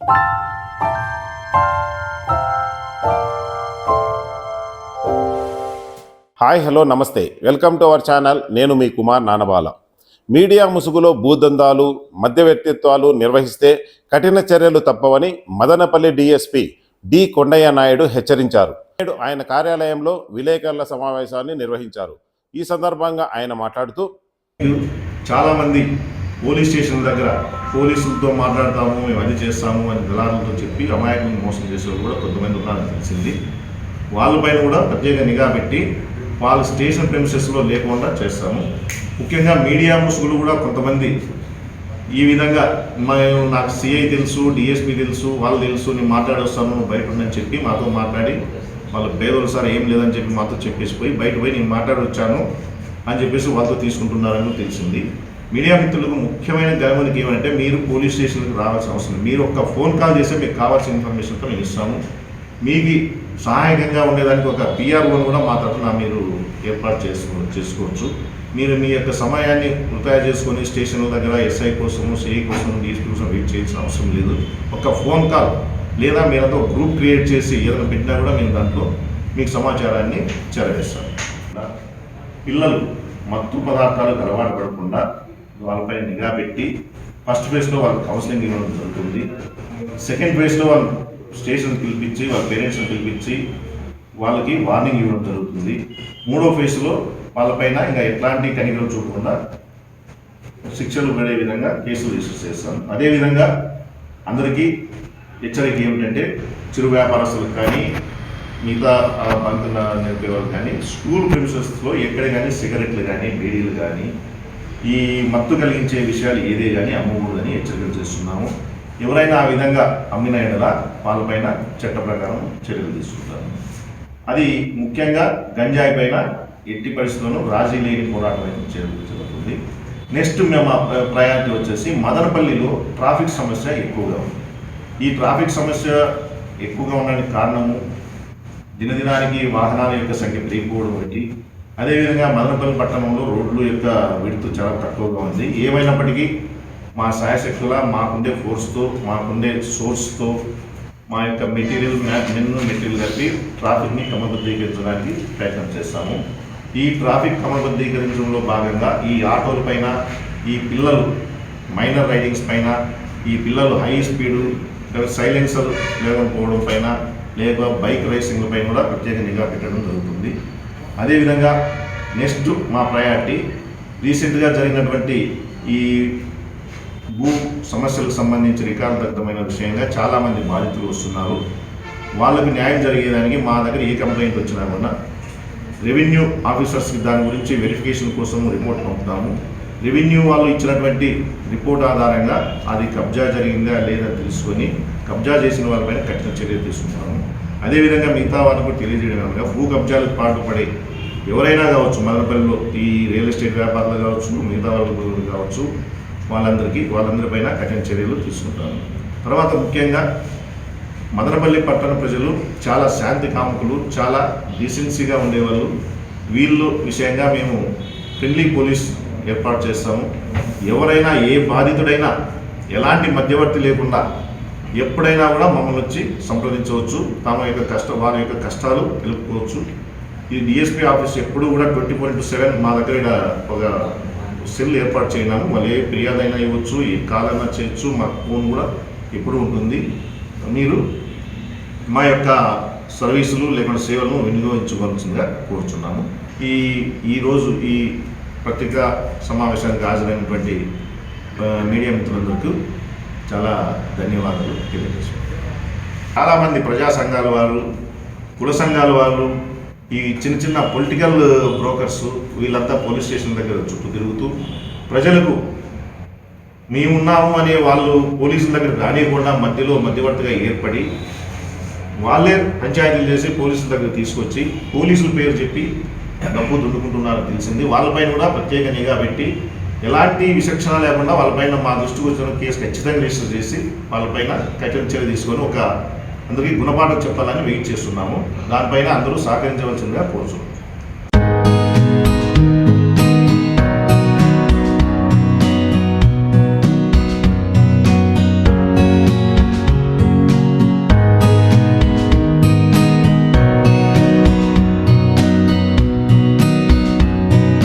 Hi hello namaste. Welcome to our channel. నేను మీ Kumar Nanabala. Media ముసుగులో భూదందాలు మధ్య వ్యక్తిత్వాలు నిర్వహిస్తే కఠిన చర్యలు తప్పవని మదనపల్లి డిఎస్పి డి. కొండయ్య నాయుడు హెచ్చరించారు. నేడు ఆయన కార్యాలయంలో విలేకరుల సమావేశాన్ని నిర్వహించారు. ఈ సందర్భంగా ఆయన మాట్లాడుతూ చాలామంది పోలీస్ స్టేషన్ దగ్గర పోలీసులతో మాట్లాడతాము మేము అది చేస్తాము అని దళారులతో చెప్పి అమాయకులను మోసం చేసే వాళ్ళు కూడా కొంతమంది ఉన్నారని తెలిసింది. వాళ్ళపైన కూడా ప్రత్యేక నిఘా పెట్టి వాళ్ళ స్టేషన్ ప్రెమిసెస్లో లేకుండా చేస్తాము. ముఖ్యంగా మీడియా ముసుగులు కూడా కొంతమంది ఈ విధంగా మేము నాకు సిఐ తెలుసు డిఎస్పి తెలుసు వాళ్ళు తెలుసు నేను మాట్లాడొస్తాను నువ్వు బయట చెప్పి మాతో మాట్లాడి వాళ్ళ పేదలు సార్ ఏం లేదని చెప్పి మాతో చెప్పేసి పోయి బయట పోయి నేను మాట్లాడొచ్చాను అని చెప్పేసి వాళ్ళతో తీసుకుంటున్నారని తెలిసింది. మీడియా మిత్రులకు ముఖ్యమైన గమనికి ఏమంటే మీరు పోలీస్ స్టేషన్కి రావాల్సిన అవసరం లేదు. మీరు ఒక ఫోన్ కాల్ చేస్తే మీకు కావాల్సిన ఇన్ఫర్మేషన్తో మేము ఇస్తాము. మీకు సహాయకంగా ఉండేదానికి ఒక పిఆర్ఓని కూడా మా తరఫున మీరు ఏర్పాటు చేసుకో చేసుకోవచ్చు. మీరు మీ యొక్క సమయాన్ని వృధా చేసుకొని స్టేషన్ దగ్గర ఎస్ఐ కోసము సిఐ కోసం డిఎస్పీ కోసం వెయిట్ చేయాల్సిన అవసరం లేదు. ఒక ఫోన్ కాల్ లేదా మీరంతా గ్రూప్ క్రియేట్ చేసి ఏదైనా పెట్టినా కూడా మేము దాంట్లో మీకు సమాచారాన్ని చేరవేస్తాం. పిల్లలు మత్తు పదార్థాలకు అలవాటు పడకుండా వాళ్ళపై నిఘా పెట్టి ఫస్ట్ ఫేజ్లో వాళ్ళకి కౌన్సిలింగ్ ఇవ్వడం జరుగుతుంది. సెకండ్ ఫేజ్లో వాళ్ళు స్టేషన్ పిలిపించి వాళ్ళ పేరెంట్స్ని పిలిపించి వాళ్ళకి వార్నింగ్ ఇవ్వడం జరుగుతుంది. మూడో ఫేజ్లో వాళ్ళపైన ఇంకా ఎట్లాంటి కనికరం చూపకుండా శిక్షలు పడే విధంగా కేసులు రిజిస్టర్ చేస్తాం. అదేవిధంగా అందరికీ హెచ్చరిక ఏమిటంటే చిరు వ్యాపారస్తులకు కానీ మిగతా బంతున నేర్పే నిలిపే వాళ్ళు కానీ స్కూల్ ప్రిన్సెస్లో ఎక్కడ కానీ సిగరెట్లు కానీ బీడీలు కానీ ఈ మత్తు కలిగించే విషయాలు ఏదే కానీ అమ్మకూడదని హెచ్చరికలు చేస్తున్నాము. ఎవరైనా ఆ విధంగా అమ్మిన ఎడల వాళ్ళపైన చట్ట ప్రకారం చర్యలు తీసుకుంటాము అది ముఖ్యంగా గంజాయి పైన ఎట్టి పరిస్థితుల్లోనూ రాజీ లేని పోరాటం అయితే జరుగుతుంది. నెక్స్ట్ మేము ప్రయారిటీ వచ్చేసి మదనపల్లిలో ట్రాఫిక్ సమస్య ఎక్కువగా ఉంది. ఈ ట్రాఫిక్ సమస్య ఎక్కువగా ఉండడానికి కారణము దినదినానికి వాహనాల యొక్క సంఖ్య పెరిగిపోవడం బట్టి అదేవిధంగా మదనపల్లి పట్టణంలో రోడ్లు యొక్క విడుతు చాలా తక్కువగా ఉంది. ఏమైనప్పటికీ మా సాయశక్తుల మాకుండే ఫోర్స్తో మాకుండే సోర్స్తో మా యొక్క మెటీరియల్ మెన్ మెటీరియల్ కలిపి ట్రాఫిక్ని క్రమబద్ధీకరించడానికి ప్రయత్నం చేస్తాము. ఈ ట్రాఫిక్ క్రమబద్ధీకరించడంలో భాగంగా ఈ ఆటోల పైన ఈ పిల్లలు మైనర్ రైడింగ్స్ పైన ఈ పిల్లలు హై స్పీడు సైలెన్సర్ లేకపోవడం పైన లేక బైక్ రేసింగ్ పైన కూడా ప్రత్యేక నిఘా పెట్టడం జరుగుతుంది. అదేవిధంగా నెక్స్ట్ మా ప్రయారిటీ. రీసెంట్గా జరిగినటువంటి ఈ భూ సమస్యలకు సంబంధించి రికార్డుదగ్ధమైన విషయంగా చాలామంది బాధితులు వస్తున్నారు. వాళ్ళకు న్యాయం జరిగేదానికి మా దగ్గర ఏ కంప్లైంట్ వచ్చినా కూడా రెవెన్యూ ఆఫీసర్స్కి దాని గురించి వెరిఫికేషన్ కోసం రిపోర్ట్ పంపుతాము. రెవెన్యూ వాళ్ళు ఇచ్చినటువంటి రిపోర్ట్ ఆధారంగా అది కబ్జా జరిగిందా లేదా తెలుసుకొని కబ్జా చేసిన వాళ్ళపైన కఠిన చర్య తీసుకుంటాము. అదేవిధంగా మిగతా వాళ్ళకు కూడా తెలియజేయడం అనగా భూ కబ్జాలకు పాటుపడే ఎవరైనా కావచ్చు మదనపల్లిలో ఈ రియల్ ఎస్టేట్ వ్యాపారులు కావచ్చు మిగతా వాళ్ళు కావచ్చు వాళ్ళందరికీ వాళ్ళందరిపైన కఠిన చర్యలు తీసుకుంటాము తర్వాత ముఖ్యంగా మదనపల్లి పట్టణ ప్రజలు చాలా శాంతి కాముకులు చాలా డీసెన్సీగా ఉండేవాళ్ళు. వీళ్ళు విషయంగా మేము ఫ్రెండ్లీ పోలీస్ ఏర్పాటు చేస్తాము. ఎవరైనా ఏ బాధితుడైనా ఎలాంటి మధ్యవర్తి లేకుండా ఎప్పుడైనా కూడా మమ్మల్ని వచ్చి సంప్రదించవచ్చు. తమ యొక్క కష్ట వారి యొక్క కష్టాలు తెలుపుకోవచ్చు. ఈ డిఎస్పీ ఆఫీస్ ఎప్పుడు కూడా ట్వంటీ ఫోర్ ఇంటూ సెవెన్ మా దగ్గర ఇక్కడ ఒక సెల్ ఏర్పాటు చేయనాము మళ్ళీ ఏ ఫిర్యాదు అయినా ఇవ్వచ్చు ఏ కాల్ అయినా చేయొచ్చు. మా ఫోన్ కూడా ఎప్పుడు ఉంటుంది. మీరు మా యొక్క సర్వీసులు లేకుండా సేవలను వినియోగించుకోవాల్సిందిగా కోరుచున్నాము. ఈ ఈరోజు ఈ పత్రికా సమావేశానికి హాజరైనటువంటి మీడియా మిత్రులందరికీ చాలా ధన్యవాదాలు తెలియజేస్తున్నాను. చాలామంది ప్రజా సంఘాల వారు కుల సంఘాల వాళ్ళు ఈ చిన్న చిన్న పొలిటికల్ బ్రోకర్స్ వీళ్ళంతా పోలీస్ స్టేషన్ దగ్గర చుట్టూ తిరుగుతూ ప్రజలకు మేమున్నాము అనే వాళ్ళు పోలీసుల దగ్గర రానియకుండా మధ్యలో మధ్యవర్తిగా ఏర్పడి వాళ్ళే పంచాయతీలు చేసి పోలీసుల దగ్గర తీసుకొచ్చి పోలీసుల పేరు చెప్పి డబ్బు దుడ్డుకుంటున్నారని తెలిసింది. వాళ్ళపైన కూడా ప్రత్యేక నిఘా పెట్టి ఎలాంటి విచక్షణ లేకుండా వాళ్ళపైన మా దృష్టికి వచ్చిన కేసు ఖచ్చితంగా రిజిస్టర్ చేసి వాళ్ళపైన కఠిన చర్య తీసుకొని ఒక అందరికీ గుణపాఠం చెప్పాలని వెయిట్ చేస్తున్నాము. దానిపైన అందరూ సహకరించవలసిందిగా కోరుతున్నాం